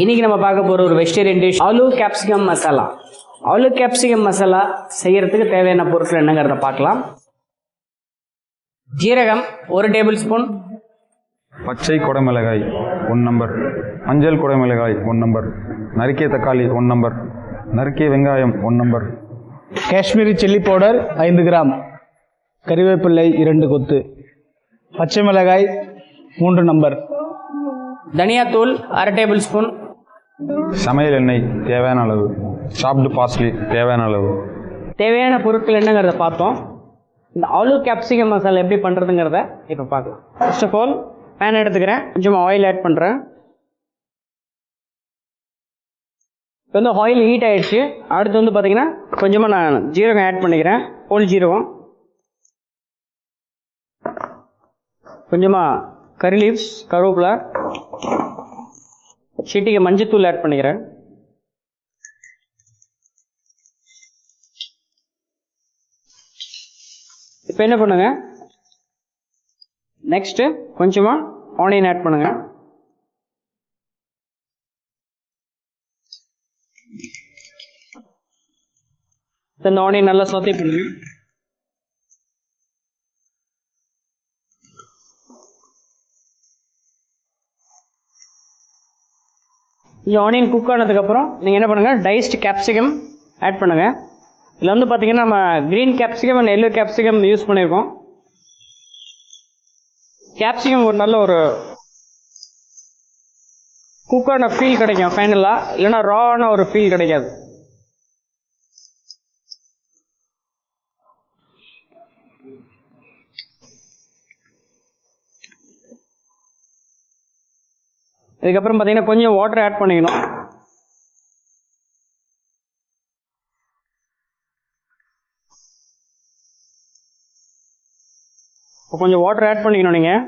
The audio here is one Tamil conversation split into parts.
இன்னைக்கு நம்ம பார்க்க போற ஒரு vegetarian dish aloo capsicum masala aloo capsicum masala செய்யறதுக்கு தேவையான பொருட்கள் என்னங்கிறத பார்க்கலாம். ஜீரகம் ஒரு டேபிள் ஸ்பூன் பச்சை குடமிளகாய் ஒன் நம்பர் மஞ்சள் குடமிளகாய் ஒன் நம்பர் நறுக்கிய தக்காளி ஒன் நம்பர் நறுக்கிய வெங்காயம் one number Kashmiri chilli powder ஐந்து கிராம். கறிவேப்பிள்ளை இரண்டு கொத்து. பச்சை மிளகாய் மூன்று நம்பர் தனியாத்தூள் அரை டேபிள் ஸ்பூன் சமையல் எண்ணெய் தேவையான அளவு. சாப்டு பார்ஸ்லி தேவையான அளவு. தேவையான பொருட்கள் என்னங்கிறத பார்த்தோம். இந்த ஆலு கேப்சிகம் மசாலா எப்படி பண்ணுறதுங்கிறத இப்போ பார்க்கலாம். ஃபர்ஸ்ட் ஆஃப் ஆல் பேன் எடுத்துக்கிறேன். கொஞ்சமாக ஆயில் ஆட் பண்ணுறேன் இப்போ வந்து ஆயில் ஹீட் ஆகிடுச்சு அடுத்து வந்து பார்த்தீங்கன்னா கொஞ்சமாக நான் ஜீரகம் ஆட் பண்ணிக்கிறேன். ஹோல் ஜீரகம். கொஞ்சமாக கறி லீவ்ஸ் கருவேப்பிலை. சிட்டிக்கு மஞ்சத்தூள் ஆட் பண்ணிக்கிறேன். இப்போ என்ன பண்ணுங்க? நெக்ஸ்ட்டு கொஞ்சமாக ஆனியன் ஆட் பண்ணுங்க. இந்த ஆனியன் நல்லா சொத்தை பண்ணுங்க இந்த ஆனியன் குக் ஆனதுக்கப்புறம் நீங்கள் என்ன பண்ணுங்கள் டைஸ்ட் கேப்சிகம் ஆட் பண்ணுங்கள் இதில் வந்து பார்த்தீங்கன்னா நம்ம green capsicum and yellow capsicum use பண்ணியிருக்கோம் கேப்சிகம் ஒரு நல்ல ஒரு குக்கான ஃபீல் கிடைக்கும் ஃபைனலாக இல்லைன்னா ராவான ஒரு ஃபீல் கிடைக்காது. இதுக்கப்புறம் பார்த்தீங்கன்னா கொஞ்சம் வாட்டர் ஆட் பண்ணிக்கணும். இப்போ கொஞ்சம் வாட்டர் ஆட் பண்ணிக்கணும் நீங்கள்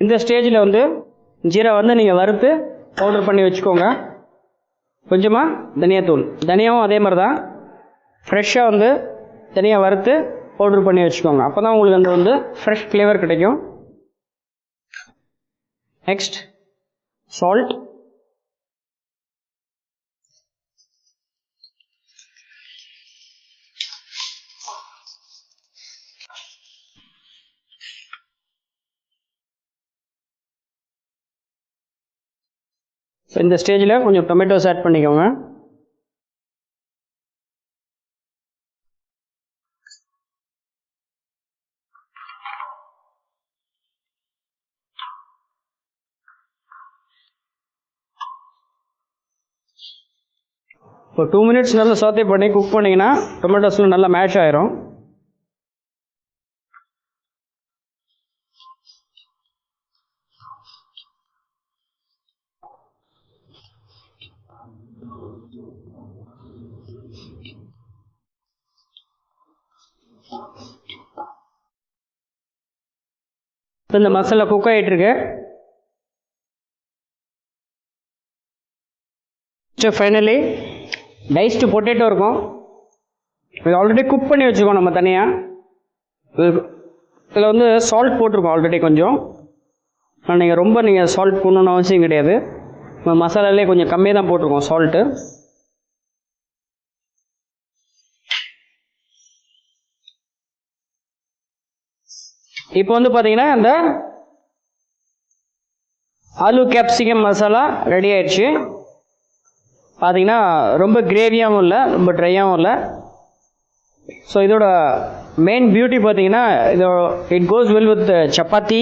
இந்த ஸ்டேஜில் வந்து ஜீரை வந்து நீங்கள் வறுத்து பவுடர் பண்ணி வச்சுக்கோங்க. கொஞ்சமாக தனியாத்தூள் தனியாவும் அதே மாதிரி தான் ஃப்ரெஷ்ஷாக வந்து தனியாக வறுத்து பவுடர் பண்ணி வச்சுக்கோங்க. அப்போ தான் உங்களுக்கு அந்த வந்து ஃப்ரெஷ் ஃப்ளேவர் கிடைக்கும். நெக்ஸ்ட் சால்ட் ஸோ இந்த ஸ்டேஜில் கொஞ்சம் டொமேட்டோஸ் ஆட் பண்ணிக்கோங்க. இப்போ டூ மினிட்ஸ் நல்லா சோத்தை பண்ணி குக் பண்ணிங்கன்னா டொமேட்டோஸ்லாம் நல்லா மேஷ் ஆயிரும். இப்போ இந்த மசாலா குக் ஆகிட்டுருக்கு ஸோ ஃபைனலி டைஸ்டு பொட்டேட்டோ இருக்கும். இது ஆல்ரெடி குக் பண்ணி வச்சுக்கோம் நம்ம தனியாக இதில் வந்து சால்ட் போட்டிருக்கோம் ஆல்ரெடி கொஞ்சம். ஆனால் நீங்கள் ரொம்ப நீங்கள் சால்ட் போடணுன்னு அவசியம் கிடையாது. மசாலாலே கொஞ்சம் கம்மியாக தான் போட்டிருக்கோம் சால்ட்டு இப்போ வந்து பார்த்தீங்கன்னா அந்த ஆலு கேப்சிகம் மசாலா ரெடி ஆயிடுச்சு. பார்த்தீங்கன்னா ரொம்ப கிரேவியாகவும் இல்லை ரொம்ப ட்ரையாகவும் இல்லை. ஸோ இதோட மெயின் பியூட்டி பார்த்தீங்கன்னா இதோ it goes well with chapati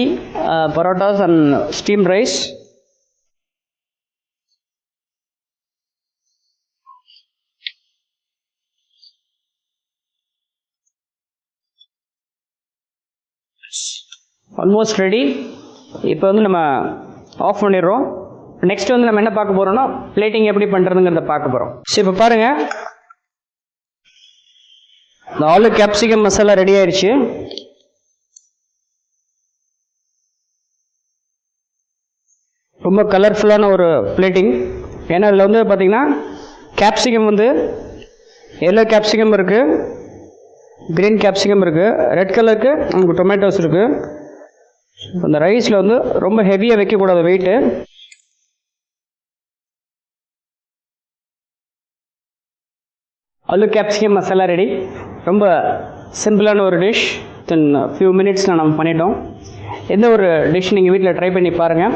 parottas and steam rice almost ready இப்போ வந்து நம்ம ஆஃப் பண்ணிடுறோம். நெக்ஸ்ட் வந்து நம்ம என்ன பார்க்க போகிறோம்னா பிளேட்டிங் எப்படி பண்ணுறதுங்கிறத பார்க்க போகிறோம் ஸோ இப்போ பாருங்கள் இந்த ஆலு கேப்சிகம் மசாலா ரெடி ஆயிடுச்சு. ரொம்ப கலர்ஃபுல்லான ஒரு பிளேட்டிங் ஏன்னா அதில் வந்து பார்த்தீங்கன்னா கேப்சிகம் வந்து எல்லோ கேப்சிகம் இருக்குது க்ரீன் கேப்சிகம் இருக்குது ரெட் கலருக்கு நமக்கு டொமேட்டோஸ் இருக்குது அந்த ரைஸில் வந்து ரொம்ப ஹெவியாக வைக்கக்கூடாது weight aloo capsicum masala ready ரொம்ப சிம்பிளான ஒரு டிஷ் தென் ஃபியூ மினிட்ஸில் நம்ம பண்ணிட்டோம். எந்த ஒரு டிஷ் நீங்கள் வீட்டில் ட்ரை பண்ணி பாருங்கள்